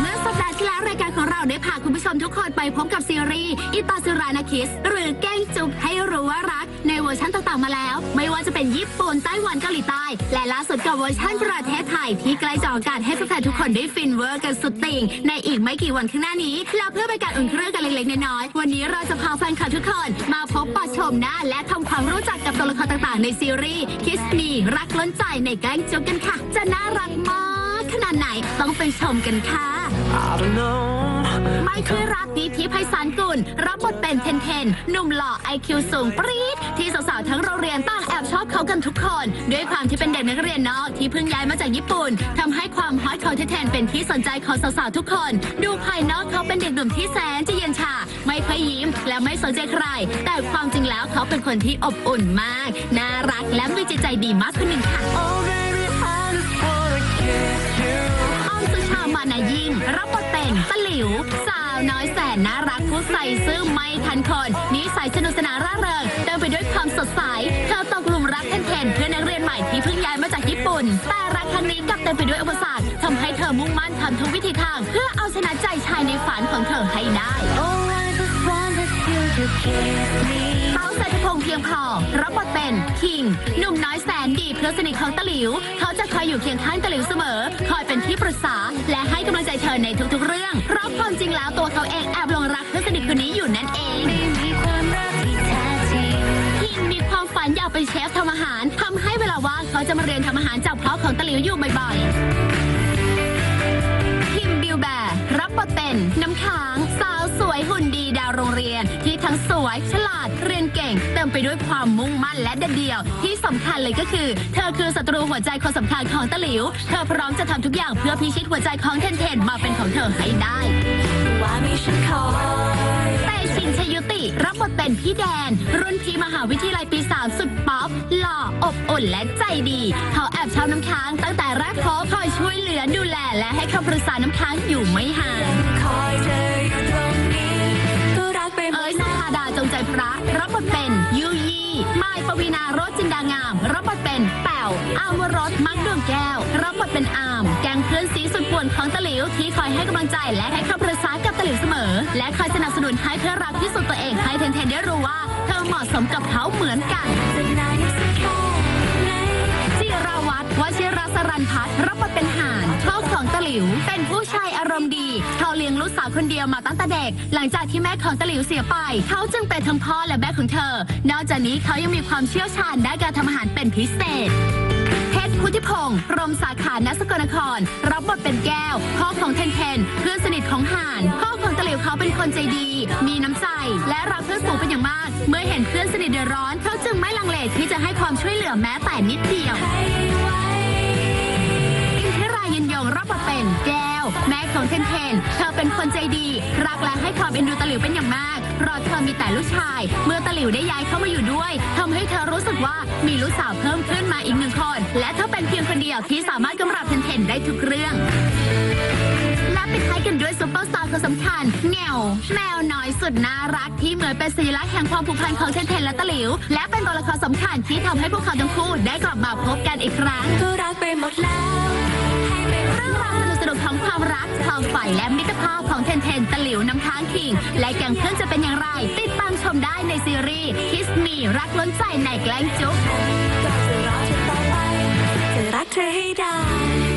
เมื่อสัปดาห์ที่แล้วรายการของเราได้พาคุณผู้ชมทุกคนไปพบกับซีรีส์อิตาซิรานาคิส หรือแกล้งจุบให้รู้ว่ารัก ในเวอร์ชันต่างๆมาแล้ว ไม่ว่าจะเป็นญี่ปุ่นไต้หวันเกาหลีใต้ และล่าสุดกับเวอร์ชันประเทศไทย ที่ใกล้จะอการให้แฟนๆทุกคนได้ฟินเวอร์กันสุดติ่ง ในอีกไม่กี่วันข้างหน้านี้เราเพื่อเป็นการอุ่นเครื่องกันเล็กๆน้อยๆวันนี้เราจะพาแฟนคลับทุกคนมาพบปะชมหน้าและทำความรู้จักกับตัวละครต่างๆ ในซีรีส์คิสมีรักล้นใจในแกล้งจุบกันค่ะ จะน่ารักมาก ขนาดไหนต้องไปชมกันค่ะ I don't know. ไม่คือรักดีที่ไพศาลกุล รับบทเป็นเทนเทนหนุ่มหล่อไอคิวสูงปรี๊ดที่สาวๆทั้งโรงเรียนต่างแอบชอบเขากันทุกคน ด้วยความที่เป็นเด็กนักเรียนนอกที่เพิ่งย้ายมาจากญี่ปุ่นทำให้ความฮอตของเทนเทนเป็นที่สนใจของสาวๆทุกคน ดูภายนอกเขาเป็นเด็กหนุ่มที่แสนจะเย็นชา ไม่ค่อยยิ้มและไม่สนใจใคร แต่ความจริงแล้วเขาเป็นคนที่อบอุ่นมาก น่ารักและมีจิตใจดีมากคนหนึ่งค่ะ ยิ่ง รับบทเป็นตะหลิว สาวน้อยแสนน่ารักผู้ใส่ซื่อไม่ทันคนนิสัยสนุกสนานร่าเริงเต็มไปด้วยความสดใสเธอตกหลุมรักเทนเทนเพื่อนนักเรียนใหม่ที่เพิ่งย้ายมาจากญี่ปุ่น แต่รักครั้งนี้กลับเต็มไปด้วยอุปสรรคทำให้เธอมุ่งมั่นทำทุกวิธีทาง เพื่อเอาชนะใจชายในฝันของเธอให้ได้ เขาเศรษฐพงษ์เพียงพอรับบทเป็นคิงหนุ่มน้อยแสนดีเพื่อนสนิทของตะหลิว เขาจะคอยอยู่เคียงข้างตะหลิวเสมอ คอยเป็นที่ปรึกษา และให้กำลังใจเธอในทุกๆเรื่อง เพราะความจริงแล้วตัวเขาเองแอบหลงรักเพื่อนสนิทคนนี้อยู่นั่นเองคิงคิงมีความฝันอยากเป็นเชฟทำอาหารทำให้เวลาว่างเขาจะมาเรียนทำอาหารจากพ่อของตะหลิวอยู่บ่อยๆ เต็มไปด้วยความมุ่งมั่นและเด็ดเดี่ยว ที่สำคัญเลยก็คือ เธอคือศัตรูหัวใจคนสำคัญของตะหลิว เธอพร้อมจะทำทุกอย่างเพื่อพิชิตหัวใจของเทนเทนมาเป็นของเธอให้ได้ ว่ามีฉันคอย เตชินชยุติ รับบทเป็นพี่แดน รุ่นพี่มหาวิทยาลัยปีสามสุดป๊อปหล่ออบอุ่นและใจดี เขาแอบชอบน้ำค้างตั้งแต่แรกพบคอยช่วยเหลือดูแลและให้คำปรึกษาน้ำค้างอยู่ไม่ห่าง คอยเธอ พระรับบทเป็นยูยี่มายปวีนาโรจจินดางาม รับบทเป็นแป๋วอามวรสมักดวงแก้ว รับบทเป็นอาม แกงเพื่อนสีสุดป่วนของตะหลิวที่คอยให้กำลังใจและให้คำปรึกษากับตะหลิวเสมอ และคอยสนับสนุนให้เพื่อรักที่สุดตัวเองให้เทนเทนได้รู้ว่า เธอเหมาะสมกับเขาเหมือนกันจะนานสักแค่ไหน ชายอารมณ์ดี เขาเลี้ยงลูกสาวคนเดียวมาตั้งแต่เด็ก หลังจากที่แม่ของตะหลิวเสียไป เขาจึงเป็นทั้งพ่อและแม่ของเธอ นอกจากนี้เขายังมีความเชี่ยวชาญด้านการทำอาหารเป็นพิเศษเพชรพุทธิพงศ์รมสาขาณสกลนคร รับบทเป็นแก้ว พ่อของเทนเทน เพื่อนสนิทของห่าน พ่อของตะหลิวเขาเป็นคนใจดี มีน้ำใจ และรักเพื่อนฝูงเป็นอย่างมาก เมื่อเห็นเพื่อนสนิทเดือดร้อน เขาจึงไม่ลังเลที่จะให้ความช่วยเหลือแม้แต่นิดเดียว น เธอเป็นคนใจดี รักและให้ความเอ็นดูตะหลิวเป็นอย่างมากเพราะเธอมีแต่ลูกชาย เมื่อตะหลิวได้ย้ายเข้ามาอยู่ด้วยทำให้เธอรู้สึกว่ามีลูกสาวเพิ่มขึ้นมาอีกหนึ่งคน และเธอเป็นเพียงคนเดียวที่สามารถกำรับเทนเทนได้ทุกเรื่องและปิดท้ายกันด้วยซุปเปอร์สตาร์คนสำคัญแงวแมวน้อยสุดน่ารักที่เหมือนเป็นสัญลักษณ์แห่งความผูกพันของเทนเทนและตะหลิว และเป็นตัวละครสำคัญที่ทำให้พวกเขาทั้งคู่ได้กลับมาพบกันอีกครั้งก็รักไปหมดแล้ว เรื่องราวสนุกๆของความรักความใฝ่และมิตรภาพของเทนเทนตะหลิวน้ำค้างคิง และแกงเพื่อนจะเป็นอย่างไร ติดตามชมได้ในซีรีส์ Kiss Me รักล้นใจในแกล้งจุ๊บ จะรักเธอให้ได้